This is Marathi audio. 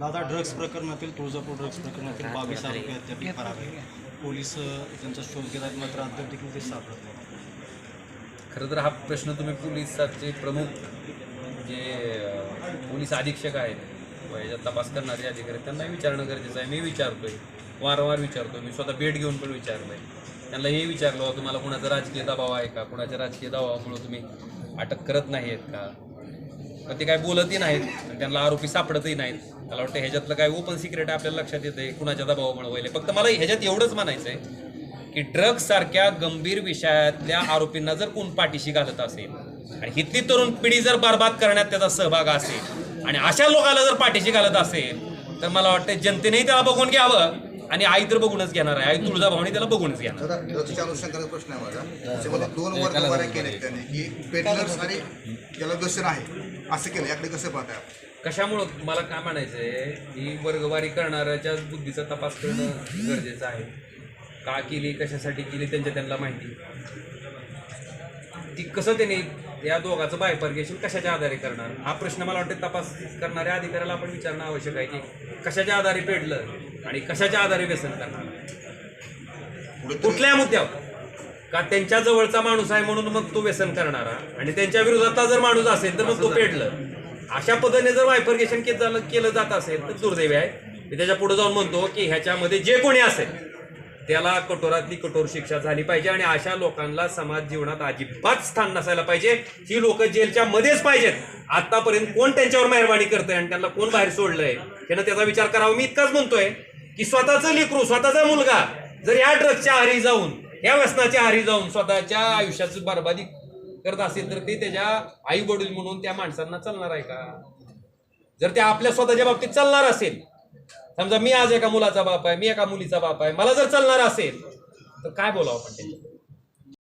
दादा ड्रग्स प्रकरणातील तुळजापूर ड्रग्स प्रकरणातील बावीस आरोपी अद्याप फरार आहेत. पोलीस त्यांचा शोध घेतात मात्र अद्याप देखील ते सापडत नाही खरं तर हा प्रश्न तुम्ही पोलिसाचे प्रमुख जे पोलीस अधीक्षक आहेत व याच्यात तपास करणारे अधिकारी आहेत, विचारणं गरजेचं आहे. मी विचारतोय वारंवार विचारतोय. मी स्वतः भेट घेऊन पण विचारलंय. त्यांना हे विचारलं तुम्हाला कुणाचा राजकीय दबाव आहे का? कुणाच्या राजकीय दबावामुळे तुम्ही अटक करत नाही आहेत का? पण ते काय बोलतही नाहीत. त्यांना आरोपी सापडतही नाहीत. मला वाटतं ह्याच्यातलं काय ओपन सिक्रेट आपल्याला लक्षात येतंय. कुणाच्या दबावामुळे वहिले फक्त मला ह्याच्यात एवढंच म्हणायचं आहे की ड्रग्ज सारख्या गंभीर विषयातल्या आरोपींना जर कोण पाठीशी घालत असेल आणि हिथली तरुण पिढी जर बरबाद करण्यात त्याचा सहभाग असेल आणि अशा लोकांना जर पाठीशी घालत असेल तर मला वाटतं जनतेनेही त्याला बघून घ्यावं आणि आई तर बघूनच घेणार आहे. आई तुळजाभवानी त्याला बघूनच घेणार अनुषंगाचा प्रश्न आहे माझा. दोन वर्ग केले त्याने की पेटलर्स आणि ज्याला व्यसन आहे. असं केलं. याकडे कसं पाहताय? कशामुळं मला काय म्हणायचं आहे की वर्गवारी करणाऱ्याच्याच बुद्धीचा तपास करणं गरजेचं आहे. का केली कशासाठी केली त्यांच्या त्यांना माहिती. ती कसं त्यांनी या दोघांचं बायपर्गेशन कशाच्या आधारे करणार? हा प्रश्न मला वाटतं तपास करणाऱ्या अधिकाऱ्याला आपण विचारणं आवश्यक आहे की कशाच्या आधारे पेडलं आणि कशाच्या आधारे व्यसन करणार. कुठल्या मुद्द्यावर? का त्यांच्या जवळचा माणूस आहे म्हणून मग तो व्यसन करणारा. आणि त्यांच्या विरोधातला जर माणूस असेल तर मग तो पेटलं. अशा पद्धतीने जर वायफर्गेशन केलं केलं जात असेल तर दुर्दैवी आहे. मी त्याच्या पुढे जाऊन म्हणतो की ह्याच्यामध्ये जे कोणी असेल त्याला कठोरातली कठोर शिक्षा झाली पाहिजे आणि अशा लोकांना समाज जीवनात अजिबात स्थान नसायला पाहिजे. ही लोक जेलच्या मध्येच पाहिजेत. आतापर्यंत कोण त्यांच्यावर मेहरबानी करतंय आणि त्यांना कोण बाहेर सोडलंय त्यानं त्याचा विचार करावा. मी इतकाच म्हणतोय की स्वतःचं लेकरू स्वतःचा मुलगा जर या ड्रगच्या आहारी जाऊन या व्यसनाच्या आहारी जाऊन स्वतःच्या आयुष्याची बरबादी करत असेल तर ते त्याच्या आई वडील म्हणून त्या माणसांना चालणार आहे का? जर ते आपल्या स्वतःच्या बाबतीत चालणार असेल समजा मी आज एका मुलाचा बाप आहे मी एका मुलीचा बाप आहे मला जर चालणार असेल तर काय बोलावं आपण त्याच्या